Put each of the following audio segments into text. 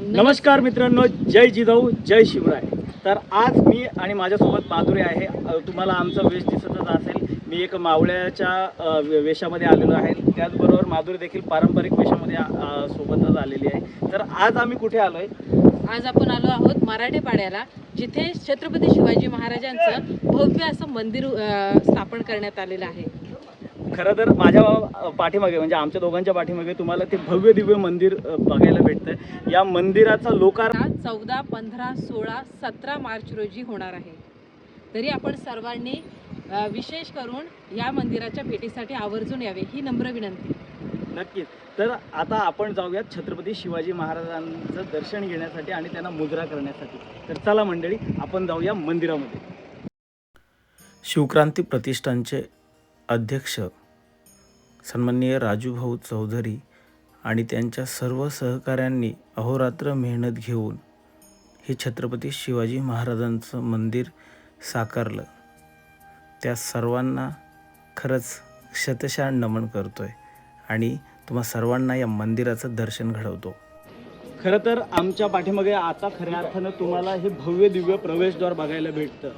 नमस्कार. मित्रांनो जय जिजाऊ जय शिवराय. तर आज मी आणि माझ्यासोबत माधुरी आहे. तुम्हाला आमचा वेश दिसतच असेल. मी एक मावळ्याच्या वेशामध्ये आलेलो आहे. त्याचबरोबर माधुरी देखील पारंपरिक वेशामध्ये सोबतच आलेली आहे. तर आज आम्ही कुठे आलो आहे आज आपण आलो आहोत मराठे पाड्याला जिथे छत्रपती शिवाजी महाराजांचं भव्य असं मंदिर स्थापन करण्यात आलेलं आहे. खरं तर माझ्या पाठीमागे म्हणजे आमच्या दोघांच्या पाठीमागे तुम्हाला ते भव्य दिव्य मंदिर बघायला भेटतं या मंदिराचा लोकार चौदा पंधरा सोळा सतरा मार्च रोजी होणार आहे. तरी आपण सर्वांनी विशेष करून या मंदिराच्या भेटीसाठी आवर्जून यावे ही नम्र विनंती. नक्कीच. तर आता आपण जाऊयात छत्रपती शिवाजी महाराजांचं दर्शन घेण्यासाठी आणि त्यांना मुजरा करण्यासाठी. तर चला मंडळी आपण जाऊया मंदिरामध्ये. शिवक्रांती प्रतिष्ठानचे अध्यक्ष सन्माननीय राजूभाऊ चौधरी आणि त्यांच्या सर्व सहकाऱ्यांनी अहोरात्र मेहनत घेऊन हे छत्रपती शिवाजी महाराजांचं मंदिर साकारलं. त्या सर्वांना खरंच शतशान नमन करतोय आणि तुम्हा सर्वांना या मंदिराचं दर्शन घडवतो. खरं तर आमच्या पाठीमागे आता खऱ्या अर्थानं तुम्हाला हे भव्य दिव्य प्रवेशद्वार बघायला भेटतं.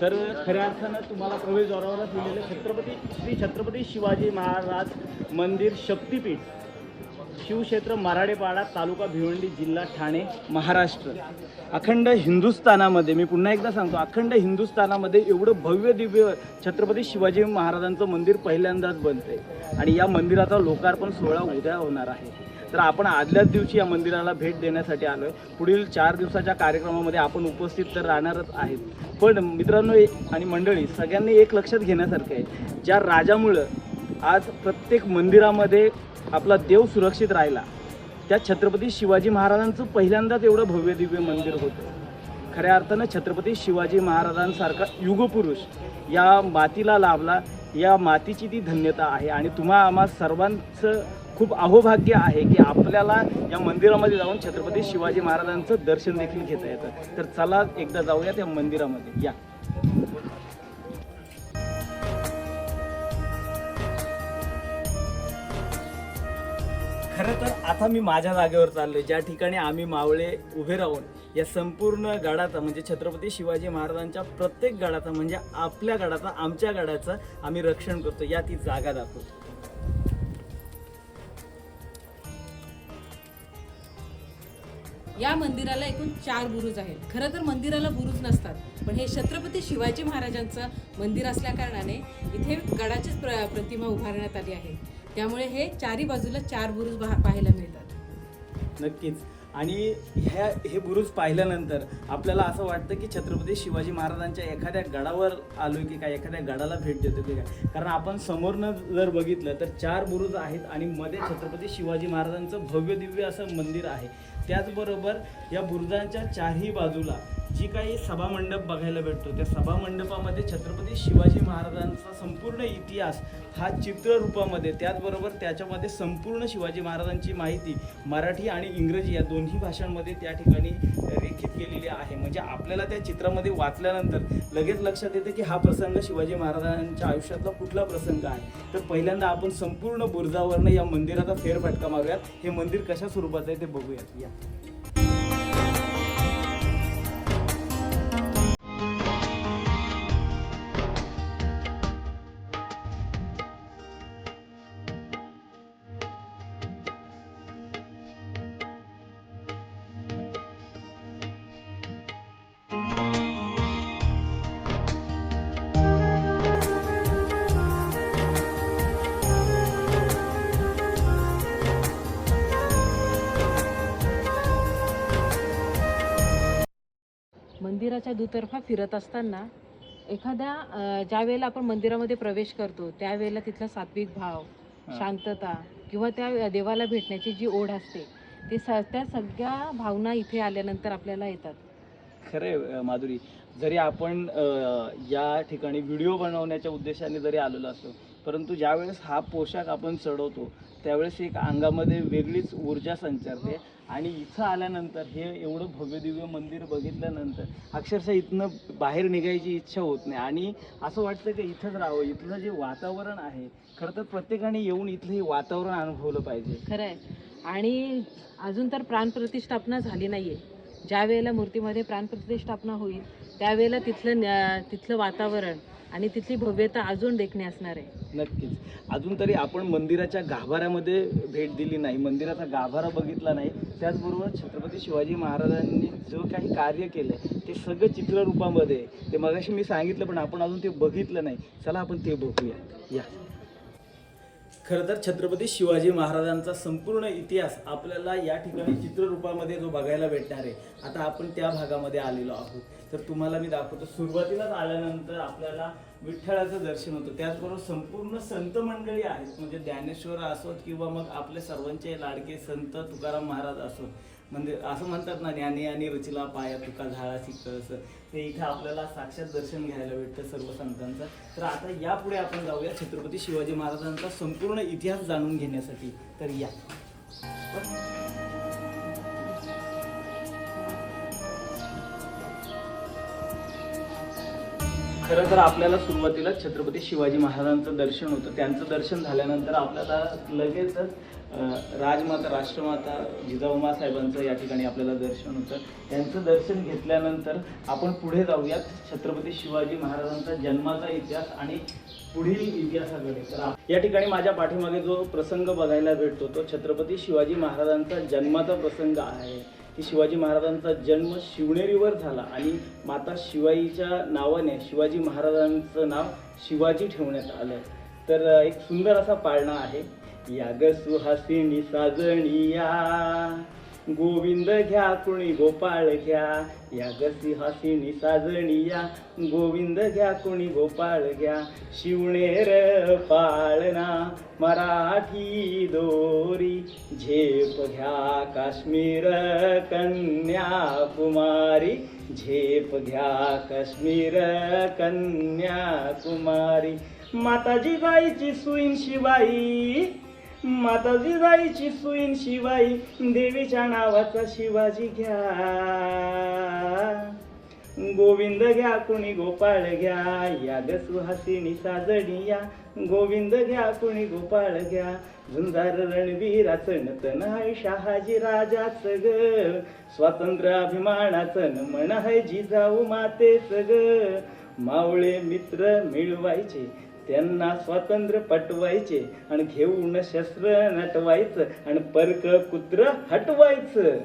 तर खऱ्या अर्थानं तुम्हाला प्रवेशद्वारावरच लिहिलेलं छत्रपती श्री छत्रपती शिवाजी महाराज मंदिर शक्तिपीठ शिवक्षेत्र मराडेपाडा तालुका भिवंडी जिल्हा ठाणे महाराष्ट्र. अखंड हिंदुस्थानामध्ये मी पुन्हा एकदा सांगतो अखंड हिंदुस्थानामध्ये एवढं भव्य दिव्य छत्रपती शिवाजी महाराजांचं मंदिर पहिल्यांदाच बनतंय. आणि या मंदिराचा लोकार्पण सोहळा उद्या होणार आहे. तर आपण आदल्याच दिवशी या मंदिराला भेट देण्यासाठी आलोय. पुढील चार दिवसाच्या कार्यक्रमामध्ये आपण उपस्थित तर राहणारच आहेत. पण मित्रांनो आणि मंडळी सगळ्यांनी एक लक्षात घेण्यासारखं आहे. ज्या राजामुळं आज प्रत्येक मंदिरामध्ये आपला देव सुरक्षित राहिला त्या छत्रपती शिवाजी महाराजांचं पहिल्यांदाच एवढं भव्य दिव्य मंदिर होतं. खऱ्या अर्थानं छत्रपती शिवाजी महाराजांसारखा युगपुरुष या मातीला लाभला या मातीची ती धन्यता आहे. आणि तुम्हा आम्हा सर्वांचं खूप अहोभाग्य आहे की आपल्याला या मंदिरामध्ये जाऊन छत्रपती शिवाजी महाराजांचं दर्शन देखील घेता येतं. तर चला एकदा जाऊया त्या मंदिरामध्ये. या. खरं तर आता मी माझ्या जागेवर चाललोय. ज्या ठिकाणी आम्ही मावळे उभे राहून या संपूर्ण गडाचा म्हणजे छत्रपती शिवाजी महाराजांच्या प्रत्येक गडाचा म्हणजे आपल्या गडाचा आमच्या गडाचं आम्ही रक्षण करतो या ती जागा दाखवतो. या मंदिराला एकूण चार बुरुज आहेत. खरं तर मंदिराला बुरुज नसतात पण हे छत्रपती शिवाजी महाराजांचं मंदिर असल्याकारणाने इथे गडाचीच प्र प्रतिमा उभारण्यात आली आहे. त्यामुळे हे चारी बाजूला चार बुरुज पाहायला मिळतात. नक्कीच. आणि ह्या हे बुरुज पाहिल्यानंतर आपल्याला असं वाटतं की छत्रपती शिवाजी महाराजांच्या एखाद्या गडावर आलो की काय एखाद्या गडाला भेट देतो की काय? कारण आपण समोरनं जर बघितलं तर चार बुरुज आहेत आणि मध्ये छत्रपती शिवाजी महाराजांचं भव्य दिव्य असं मंदिर आहे. त्याचबरोबर या बुरुजांच्या चारही बाजूला जी काही सभामंडप बघायला भेटतो त्या सभामंडपामध्ये छत्रपती शिवाजी महाराजांचा संपूर्ण इतिहास हा चित्ररूपामध्ये त्याचबरोबर त्याच्यामध्ये संपूर्ण शिवाजी महाराजांची माहिती मराठी आणि इंग्रजी या दोन्ही भाषांमध्ये त्या ठिकाणी रेखित केलेली आहे. म्हणजे आपल्याला त्या चित्रामध्ये वाचल्यानंतर लगेच लक्षात येतं की हा प्रसंग शिवाजी महाराजांच्या आयुष्यातला कुठला प्रसंग आहे. तर पहिल्यांदा आपण संपूर्ण बुरुजावरनं या मंदिराचा फेरफटका मारूयात. हे मंदिर कशा स्वरूपाचं आहे ते बघूयात. या. मंदिराच्या दुतर्फा फिरत असताना एखाद्या ज्या वेळेला आपण मंदिरामध्ये प्रवेश करतो त्यावेळेला तिथला सात्विक भाव. शांतता किंवा त्या देवाला भेटण्याची जी ओढ असते ते स त्या सगळ्या भावना इथे आल्यानंतर आपल्याला येतात. खरे माधुरी. जरी आपण या ठिकाणी व्हिडिओ बनवण्याच्या उद्देशाने जरी आलेलो असतो परंतु ज्यावेळेस हा पोशाख आपण चढवतो त्यावेळेस एक अंगामध्ये वेगळीच ऊर्जा संचारते. आणि इथं आल्यानंतर हे एवढं भव्यदिव्य मंदिर बघितल्यानंतर अक्षरशः इथनं बाहेर निघायची इच्छा होत नाही. आणि असं वाटतं की इथंच राहावं. इथलं जे वातावरण आहे खरं तर प्रत्येकाने येऊन इथलं हे वातावरण अनुभवलं पाहिजे. खरं आहे आणि अजून तर प्राणप्रतिष्ठापना झाली नाही आहे ज्या वेळेला मूर्तीमध्ये प्राणप्रतिष्ठापना होईल त्यावेळेला तिथलं तिथलं वातावरण आणि तिथली भव्यता अजून देखणे असणार आहे. नक्कीच. अजून तरी आपण मंदिराच्या गाभाऱ्यामध्ये भेट दिली नाही. मंदिराचा गाभारा बघितला नाही. त्याचबरोबर छत्रपती शिवाजी महाराजांनी जो काही कार्य केलं ते सगळं चित्ररूपामध्ये आहे. ते मगाशी मी सांगितलं पण आपण अजून ते बघितलं नाही. चला आपण ते बघूया. या. खरं तर छत्रपती शिवाजी महाराजांचा संपूर्ण इतिहास आपल्याला या ठिकाणी चित्ररूपामध्ये जो बघायला भेटणार आहे आता आपण त्या भागामध्ये आलेलो आहोत. तर तुम्हाला मी दाखवतो सुरुवातीलाच आल्यानंतर आपल्याला विठ्ठलाचं दर्शन होतं. त्याचबरोबर संपूर्ण संत मंडळी आहेत म्हणजे ज्ञानेश्वर असोत किंवा मग आपले सर्वांचे लाडके संत तुकाराम महाराज असोत. म्हणजे असं म्हणतात ना ज्ञानी आणि रुचीला पाया तुका झाडा कळस ते इथे आपल्याला साक्षात दर्शन घ्यायला भेटतं सर्व संतांचं. तर आता यापुढे आपण जाऊया छत्रपती शिवाजी महाराजांचा संपूर्ण इतिहास जाणून घेण्यासाठी. तर या. खरं तर आपल्याला सुरुवातीला छत्रपती शिवाजी महाराजांचं दर्शन होतं. त्यांचं दर्शन झाल्यानंतर आपल्याला लगेचच राजमाता राष्ट्रमाता जिजाऊमा साहेबांचं या ठिकाणी आपल्याला दर्शन होतं. त्यांचं दर्शन घेतल्यानंतर आपण पुढे जाऊयात. छत्रपती शिवाजी महाराजांचा जन्माचा इतिहास आणि पुढील इतिहासाकडे. तर या ठिकाणी माझ्या पाठीमागे जो प्रसंग बघायला भेटतो तो छत्रपती शिवाजी महाराजांचा जन्माचा प्रसंग आहे. की शिवाजी महाराजांचा जन्म शिवनेरीवर झाला आणि माता शिवाईच्या नावाने शिवाजी महाराजांचं नाव शिवाजी ठेवण्यात आलं. तर एक सुंदर असा पाळणा आहे. या ग सुहासिनी साजणिया गोविंद घ्या कुणी गोपाळ घ्या. या ग सिंहासिनी साजणिया गोविंद घ्या कुणी गोपाळ घ्या. शिवणेर पाळणा मराठी दोरी. झेप घ्या काश्मीर कन्याकुमारी. झेप घ्या काश्मीर कन्याकुमारी. माताजी जायची सुईन शिवाई. माताजी जायची सुईन शिवाई देवीच्या नावाचा शिवाजी घ्या. गोविंद घ्या कुणी गोपाळ घ्या या ग सुहासिनी साजणी या. गोविंद घ्या कुणी गोपाळ घ्या झुंजार रणवीराचं नतन हाय शहाजी राजाच ग. स्वातंत्र्य अभिमानाचं नमन आहे जिजाऊ मातेच ग. मावळे मित्र मिळवायचे त्यांना स्वातंत्र्य पटवायचे आणि घेऊन शस्त्र नटवायचं आणि परक कुत्र हटवायचं.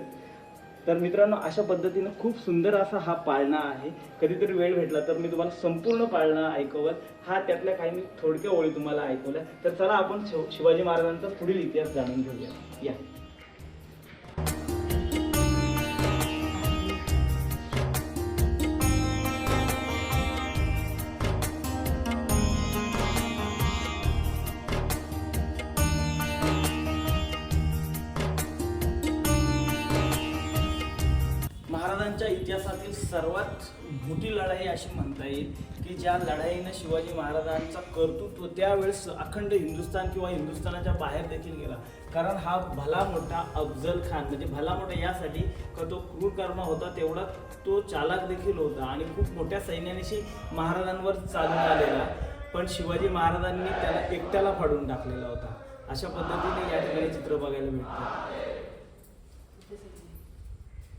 तर मित्रांनो अशा पद्धतीनं खूप सुंदर असा हा पाळणा आहे. कधीतरी वेळ भेटला तर मी तुम्हाला संपूर्ण पाळणा ऐकवत हा त्यातल्या काही मी थोडक्या ओळी तुम्हाला ऐकवल्या. तर चला आपण शिवाजी महाराजांचा पुढील इतिहास जाणून घेऊया. या. मोठी लढाई अशी म्हणता येईल की ज्या लढाईनं शिवाजी महाराजांचा कर्तृत्व त्यावेळेस अखंड हिंदुस्थान किंवा हिंदुस्थानाच्या बाहेर देखील गेला. कारण हा भला मोठा अफजल खान म्हणजे भला मोठा यासाठी का तो क्रूरकर्मा होता तेवढा तो चालक देखील होता आणि खूप मोठ्या सैन्यानिशी महाराजांवर चालून आलेला पण शिवाजी महाराजांनी त्याला एकट्याला फाडून टाकलेला होता. अशा पद्धतीने या ठिकाणी चित्र बघायला भेटतं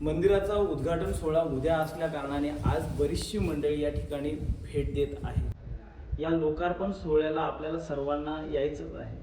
मंदिराचा उद्घाटन सोहळा उद्या असल्या कारणाने आज बरीचशी मंडळी या ठिकाणी भेट देत आहे या लोकार्पण सोहळ्याला आपल्याला सर्वांना यायचंच आहे.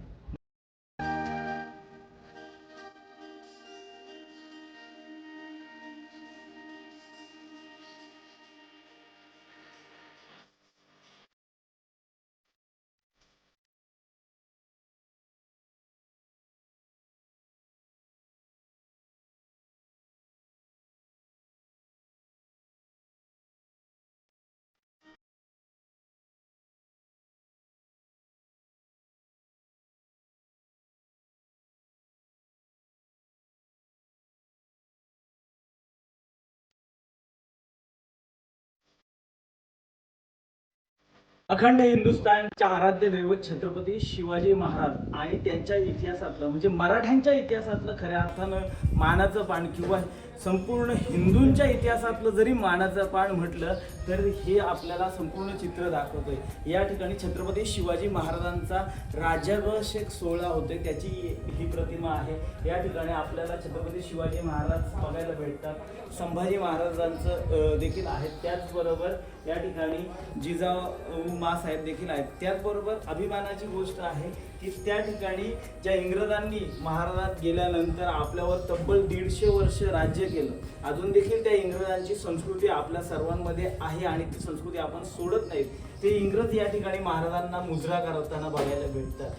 अखंड हिंदुस्थानच्या आराध्य दैवत छत्रपती शिवाजी महाराज आणि त्यांच्या इतिहासातलं म्हणजे मराठ्यांच्या इतिहासातलं खऱ्या अर्थानं मानाचं पान किंवा संपूर्ण हिंदूंच्या इतिहासातलं जरी मानाचं पान म्हटलं तर हे आपल्याला संपूर्ण चित्र दाखवतोय. या ठिकाणी छत्रपती शिवाजी महाराजांचा राज्याभिषेक सोहळा होतोय त्याची ही प्रतिमा आहे. या ठिकाणी आपल्याला छत्रपती शिवाजी महाराज बघायला भेटतात. संभाजी महाराजांचं देखील आहे त्याचबरोबर या ठिकाणी जिजाऊ साहेब देखील आहेत. त्याचबरोबर अभिमानाची गोष्ट आहे की त्या ठिकाणी ज्या इंग्रजांनी महाराजात गेल्यानंतर आपल्यावर तब्बल दीडशे वर्ष राज्य केलं अजून देखील त्या इंग्रजांची संस्कृती आपल्या सर्वांमध्ये आहे आणि ती संस्कृती आपण सोडत नाहीत. ते इंग्रज या ठिकाणी महाराजांना मुजरा करताना बघायला भेटतात.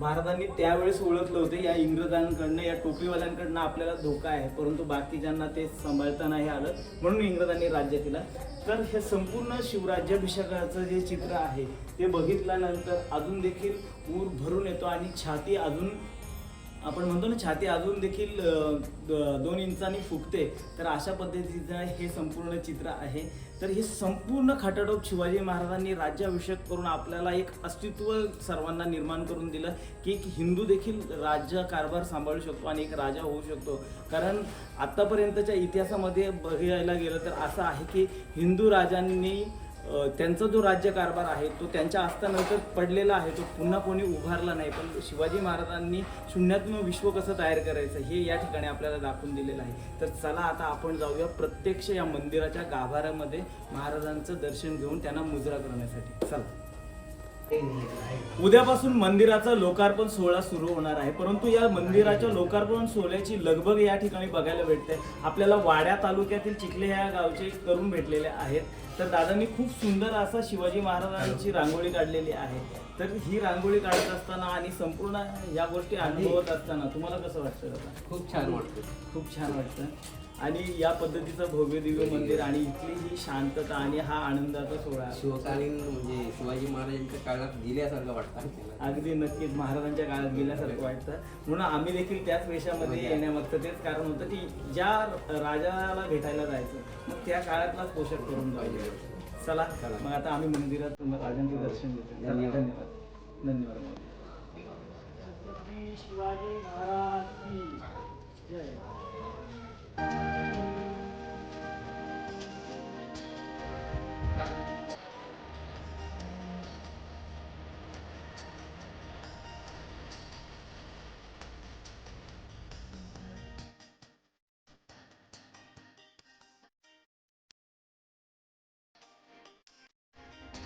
महाराजांनी त्यावेळेस ओळखलं होतं या इंग्रजांकडनं या टोपीवाल्यांकडनं आपल्याला धोका आहे परंतु बाकीच्यांना ते सांभाळता नाही आलं म्हणून इंग्रजांनी राज्य केलं. तर हे संपूर्ण शिवराज्याभिषेकाचं जे चित्र आहे ते बघितल्यानंतर अजून देखील ऊर भरून येतो आणि छाती अजून आपण म्हणतो ना छाती अजून देखील दोन इंचांनी फुगते तर अशा पद्धतीचं हे संपूर्ण चित्र आहे. तर हे संपूर्ण खाटाडोप शिवाजी महाराजांनी राज्याभिषेक करून आपल्याला एक अस्तित्व सर्वांना निर्माण करून दिलं की एक हिंदू देखील राज्य कारभार सांभाळू शकतो आणि एक राजा होऊ शकतो. कारण आत्तापर्यंतच्या इतिहासामध्ये बघायला गेलं तर असं आहे की हिंदू राजांनी त्यांचा जो राज्यकारभार आहे तो त्यांच्या आस्थानंतर पडलेला आहे तो पुन्हा कोणी उभारला नाही. पण शिवाजी महाराजांनी शून्यातून विश्व कसं तयार करायचं हे या ठिकाणी आपल्याला दाखवून दिलेलं आहे. तर चला आता आपण जाऊया प्रत्यक्ष या मंदिराच्या गाभाऱ्यामध्ये महाराजांचं दर्शन घेऊन त्यांना मुजरा करण्यासाठी. चला. उद्यापासून मंदिराचा लोकार्पण सोहळा सुरू होणार आहे. परंतु या मंदिराच्या लोकार्पण सोहळ्याची लगबग या ठिकाणी बघायला भेटते. आपल्याला वाड्या तालुक्यातील चिखले या गावचे तरुण भेटलेले आहेत. तर दादांनी खूप सुंदर असा शिवाजी महाराजांची रांगोळी काढलेली आहे. तर ही रांगोळी काढत असताना आणि संपूर्ण या गोष्टी अनुभवत असताना तुम्हाला कसं वाटतं खूप छान वाटतं. खूप छान वाटतं. आणि या पद्धतीचं भव्य दिव्य मंदिर आणि इथली ही शांतता आणि हा आनंदाचा सोहळा. शिवकालीन म्हणजे शिवाजी महाराजांच्या काळात गेल्यासारखं वाटतं. अगदी नक्कीच महाराजांच्या काळात गेल्यासारखं वाटतं म्हणून आम्ही देखील त्याच वेशामध्ये येण्यामागचं तेच कारण होतं की ज्या राजाला भेटायला जायचं मग त्या काळातलाच पोशाख करून जायचं चला चला. मग आता आम्ही मंदिरात राजांचे दर्शन घेतो धन्यवाद. धन्यवाद शिवाजी महाराज की जय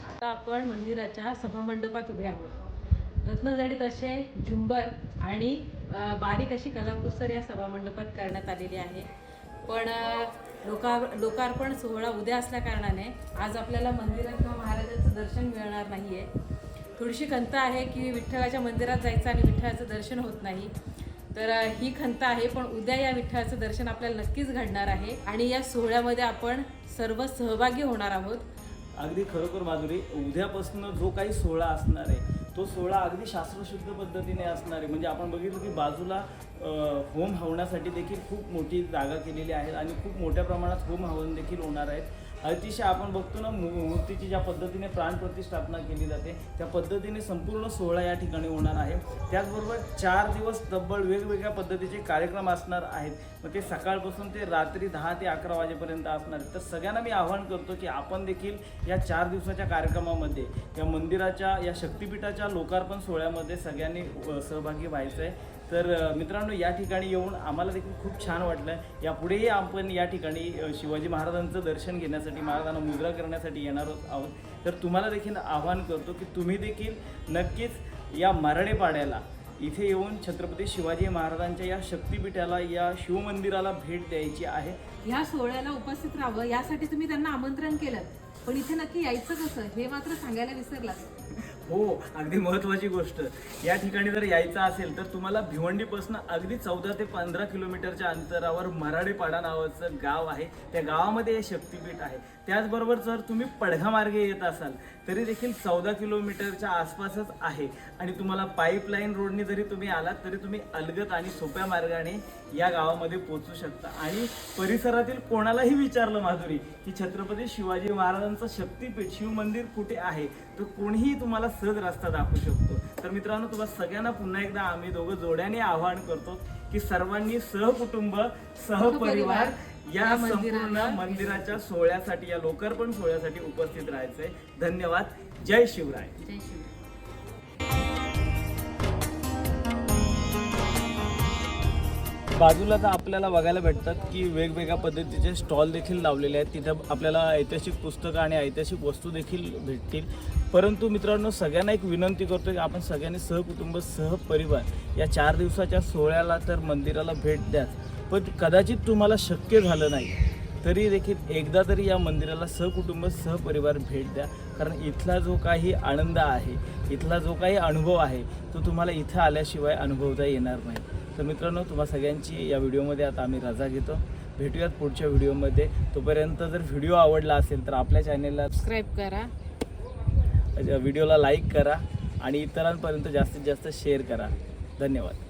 आता आपण मंदिराच्या सभामंडपात उभे आहोत. रत्नजडीत असे झुंबर आणि बारीक अशी कलाकुसर या सभामंडपात करण्यात आलेली आहे. पण लोका लोकार्पण सोहळा उद्या असल्या कारणाने आज आपल्याला मंदिरात किंवा महाराजांचं दर्शन मिळणार नाही आहे थोडीशी खंत आहे की विठ्ठलाच्या मंदिरात जायचं आणि विठ्ठलाचं दर्शन होत नाही. तर ही खंत आहे पण उद्या या विठ्ठलाचं दर्शन आपल्याला नक्कीच घडणार आहे आणि या सोहळ्यामध्ये आपण सर्व सहभागी होणार आहोत. अगदी खरोखर माधुरी उद्यापासून जो काही सोहळा असणार आहे तो सोहळा अगदी शास्त्रशुद्ध पद्धतीने असणार आहे. म्हणजे आपण बघितलं की बाजूला होम हवण्यासाठी देखील खूप मोठी जागा केलेली आहे आणि खूप मोठ्या प्रमाणात होम हवन देखील होणार आहेत. अतिशय आपण बघतो ना मूर्तीची ज्या पद्धतीने प्राण प्रतिष्ठापना केली जाते त्या पद्धतीने संपूर्ण सोहळा या ठिकाणी होणार आहे. त्याचबरोबर चार दिवस तब्बल वेगवेगळ्या पद्धतीचे कार्यक्रम असणार आहेत. मग ते सकाळपासून ते रात्री दहा ते अकरा वाजेपर्यंत असणार आहेत. तर सगळ्यांना मी आवाहन करतो की आपण देखील या चार दिवसाच्या कार्यक्रमामध्ये या मंदिराच्या या शक्तिपीठाच्या लोकार्पण सोहळ्यामध्ये सगळ्यांनी सहभागी व्हायचं आहे तर मित्रांनो या ठिकाणी येऊन आम्हाला देखील खूप छान वाटलं. यापुढेही आपण या ठिकाणी शिवाजी महाराजांचं दर्शन घेण्यासाठी महाराजांना मुजरा करण्यासाठी येणार आहोत. तर तुम्हाला देखील आवाहन करतो की तुम्ही देखील नक्कीच या मराठे पाड्याला इथे येऊन छत्रपती शिवाजी महाराजांच्या या शक्तिपीठाला या शिवमंदिराला भेट द्यायची आहे. ह्या सोहळ्याला उपस्थित राहावं यासाठी तुम्ही त्यांना आमंत्रण केलं. पण इथे नक्की यायचं कसं हे मात्र सांगायला विसरलात हो अगदी महत्वाची गोष्ट. या ठिकाणी जर यायचं असेल तर तुम्हाला भिवंडीपासून अगदी चौदा ते पंधरा किलोमीटरच्या अंतरावर मराडेपाडा नावाचं गाव आहे. त्या गावामध्ये हे शक्तिपीठ आहे. त्याचबरोबर जर तुम्ही पडघा मार्गे येत असाल तरी देखील चौदा किलोमीटरच्या आसपासच आहे. आणि तुम्हाला पाईपलाईन रोडने जरी तुम्ही आलात तरी तुम्ही अलगत आणि सोप्या मार्गाने या गावामध्ये पोचू शकता. आणि परिसरातील कोणालाही विचारलं माधुरी की छत्रपती शिवाजी महाराजांचं शक्तिपीठ शिव मंदिर कुठे आहे? तर कोणीही तुम्हाला सहज रस्ता दाखवू शकतो. तर मित्रांनो तुम्हाला सगळ्यांना पुन्हा एकदा आम्ही दोघं जोड्याने आवाहन करतो की सर्वांनी सहकुटुंब सहपरिवार या या संपूर्ण मंदिराच्या सोहळ्यासाठी या लोकार्पण सोहळ्यासाठी उपस्थित राहायचंय. धन्यवाद. जय शिवराय. जय शिवराय. बाजूला तर आपल्याला बघायला भेटतात की वेगवेगळ्या पद्धतीचे स्टॉल देखील लावलेले आहेत. तिथं आपल्याला ऐतिहासिक पुस्तकं आणि ऐतिहासिक वस्तू देखील भेटतील. परंतु मित्रांनो सगळ्यांना एक विनंती करतो की आपण सगळ्यांनी सहकुटुंब सहपरिवार या चार दिवसाच्या सोहळ्याला तर मंदिराला भेट द्याच. पण कदाचित तुम्हाला शक्य झालं नाही तरी देखील एकदा तरी या मंदिराला सहकुटुंब सहपरिवार भेट द्या. कारण इथला जो काही आनंद आहे इथला जो काही अनुभव आहे तो तुम्हाला इथं आल्याशिवाय अनुभवता येणार नाही. तर मित्रांनो तुम्हा सगळ्यांची या व्हिडिओमध्ये आता आम्ही रजा घेतो. भेटूयात पुढच्या व्हिडिओमध्ये. तोपर्यंत जर व्हिडिओ आवडला असेल तर आपल्या चॅनेलला सबस्क्राईब करा. व्हिडिओला लाईक करा आणि इतरांपर्यंत जास्तीत जास्त शेअर करा. धन्यवाद.